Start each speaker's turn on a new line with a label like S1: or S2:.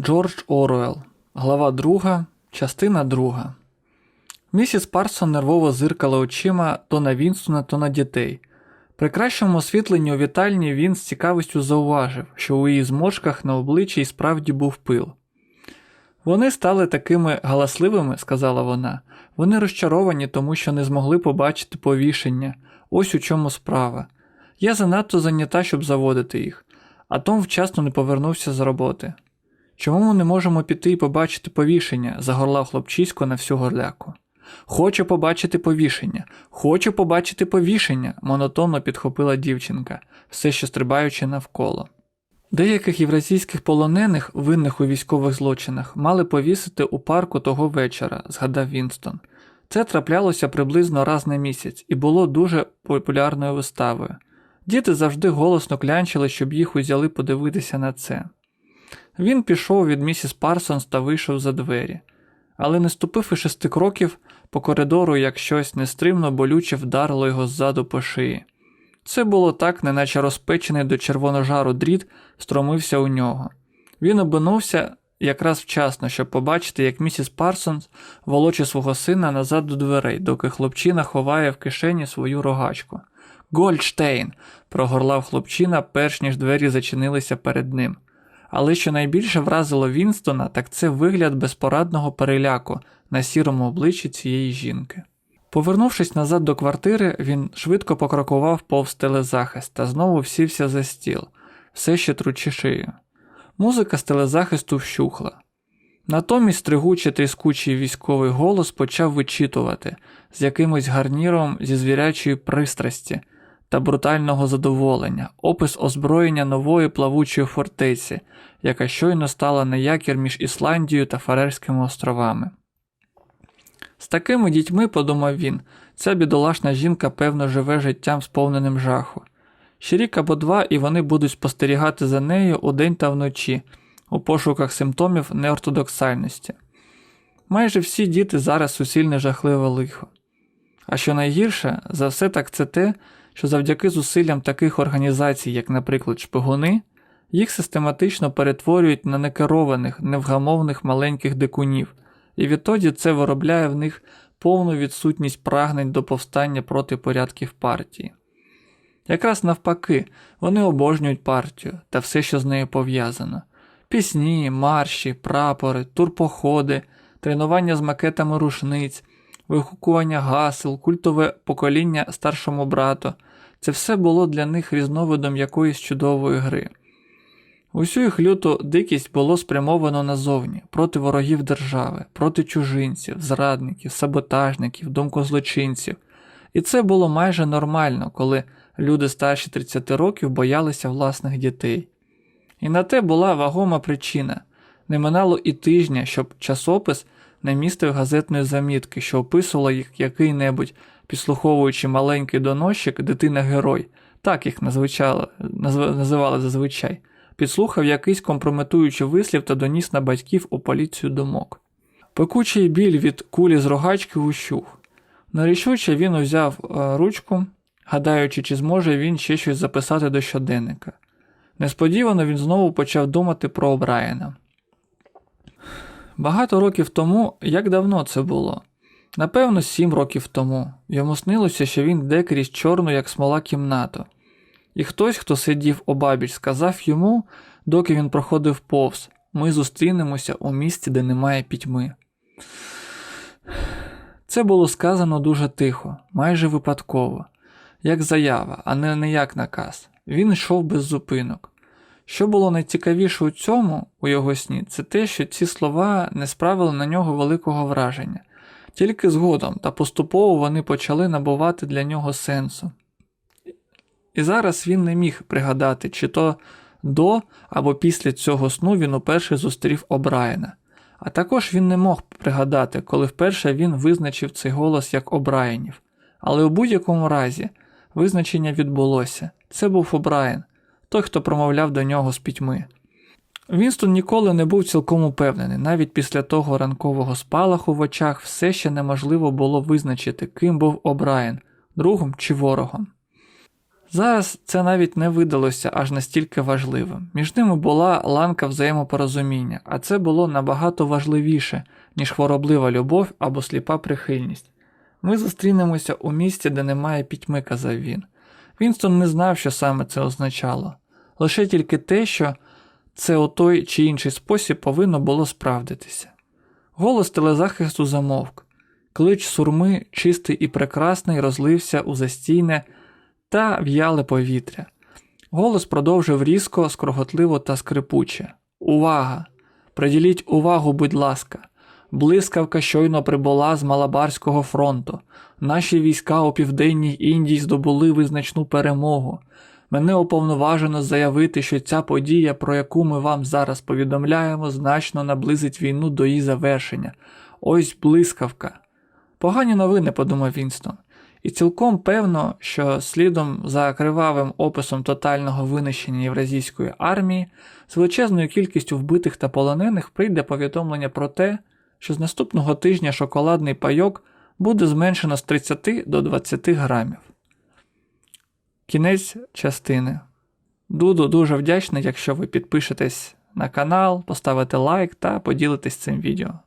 S1: Джордж Оруелл, глава 2, частина 2. Місіс Парсон нервово зиркала очима то на Вінстона, то на дітей. При кращому освітленні у вітальні він з цікавістю зауважив, що у її зморшках на обличчі й справді був пил. Вони стали такими галасливими, сказала вона. Вони розчаровані, тому що не змогли побачити повішення. Ось у чому справа. Я занадто зайнята, щоб заводити їх, а Том вчасно не повернувся з роботи. Чому ми не можемо піти і побачити повішення? загорлав хлопчисько на всю горляку. Хочу побачити повішення, хочу побачити повішення, монотонно підхопила дівчинка, все ще стрибаючи навколо. Деяких євразійських полонених, винних у військових злочинах, мали повісити у парку того вечора, згадав Вінстон. Це траплялося приблизно раз на місяць і було дуже популярною виставою. Діти завжди голосно клянчили, щоб їх узяли подивитися на це. Він пішов від місіс Парсонс та вийшов за двері, але не ступив і шести кроків по коридору, як щось нестримно болюче вдарило його ззаду по шиї. Це було так, неначе розпечений до червоножару дріт стромився у нього. Він обинувся якраз вчасно, щоб побачити, як місіс Парсонс волоче свого сина назад до дверей, доки хлопчина ховає в кишені свою рогачку. Гольдштейн. прогорлав хлопчина, перш ніж двері зачинилися перед ним. Але що найбільше вразило Вінстона, так це вигляд безпорадного переляку на сірому обличчі цієї жінки. Повернувшись назад до квартири, він швидко покрокував повз телезахист та знову сівся за стіл, все ще тручи шию. Музика з телезахисту вщухла. Натомість тригучий тріскучий військовий голос почав вичитувати з якимось гарніром зі звірячої пристрасті та брутального задоволення, опис озброєння нової плавучої фортеці, яка щойно стала на якір між Ісландією та Фарерськими островами. З такими дітьми, подумав він, ця бідолашна жінка певно живе життям сповненим жаху. Ще рік або два, і вони будуть спостерігати за нею удень та вночі, у пошуках симптомів неортодоксальності. Майже всі діти зараз суцільне жахливе лихо. А що найгірше, за все так це те, що завдяки зусиллям таких організацій, як, наприклад, шпигуни, їх систематично перетворюють на некерованих, невгамовних маленьких дикунів, і відтоді це виробляє в них повну відсутність прагнень до повстання проти порядків партії. Якраз навпаки, вони обожнюють партію та все, що з нею пов'язано: пісні, марші, прапори, турпоходи, тренування з макетами рушниць, вигукування гасел, культове покоління старшому брату. Це все було для них різновидом якоїсь чудової гри. Усю їх люту дикість було спрямовано назовні, проти ворогів держави, проти чужинців, зрадників, саботажників, думкозлочинців. І це було майже нормально, коли люди старші 30 років боялися власних дітей. І на те була вагома причина не минало і тижня, щоб часопис не містив газетної замітки, що описувала їх який-небудь, підслуховуючи маленький доносчик, дитина-герой, так їх називали зазвичай, підслухав якийсь компрометуючий вислів та доніс на батьків у поліцію думок. Пекучий біль від кулі з рогачки ущух. Нарішуче він узяв е, ручку, гадаючи, чи зможе він ще щось записати до щоденника. Несподівано він знову почав думати про Обраєна. Багато років тому, як давно це було? Напевно, сім років тому. Йому снилося, що він йде крізь чорну, як смола кімнату. І хтось, хто сидів обабіч, сказав йому, доки він проходив повз, ми зустрінемося у місці, де немає пітьми. Це було сказано дуже тихо, майже випадково, як заява, а не як наказ. Він йшов без зупинок. Що було найцікавіше у цьому, у його сні, це те, що ці слова не справили на нього великого враження, тільки згодом та поступово вони почали набувати для нього сенсу. І зараз він не міг пригадати, чи то до або після цього сну він уперше зустрів Обраєна. А також він не мог пригадати, коли вперше він визначив цей голос як Обраєнів. Але у будь-якому разі визначення відбулося це був Обраєн, той, хто промовляв до нього з пітьми. Вінстон ніколи не був цілком упевнений, навіть після того ранкового спалаху в очах все ще неможливо було визначити, ким був Обраєн, другом чи ворогом. Зараз це навіть не видалося аж настільки важливим. Між ними була ланка взаємопорозуміння, а це було набагато важливіше, ніж хвороблива любов або сліпа прихильність. Ми зустрінемося у місті, де немає пітьми, казав він. Вінстон не знав, що саме це означало, лише тільки те, що це у той чи інший спосіб повинно було справдитися. Голос телезахисту замовк. Клич сурми, чистий і прекрасний, розлився у застійне та в'яле повітря. Голос продовжив різко, скроготливо та скрипуче. Увага! Приділіть увагу, будь ласка. Блискавка щойно прибула з Малабарського фронту. Наші війська у південній Індії здобули визначну перемогу. Мене уповноважено заявити, що ця подія, про яку ми вам зараз повідомляємо, значно наблизить війну до її завершення. Ось блискавка. Погані новини, подумав Вінстон. І цілком певно, що слідом за кривавим описом тотального винищення євразійської армії з величезною кількістю вбитих та полонених прийде повідомлення про те, що з наступного тижня шоколадний пайок буде зменшено з 30 до 20 грамів. Кінець частини. Буду дуже вдячний, якщо ви підпишетесь на канал, поставите лайк та поділитесь цим відео.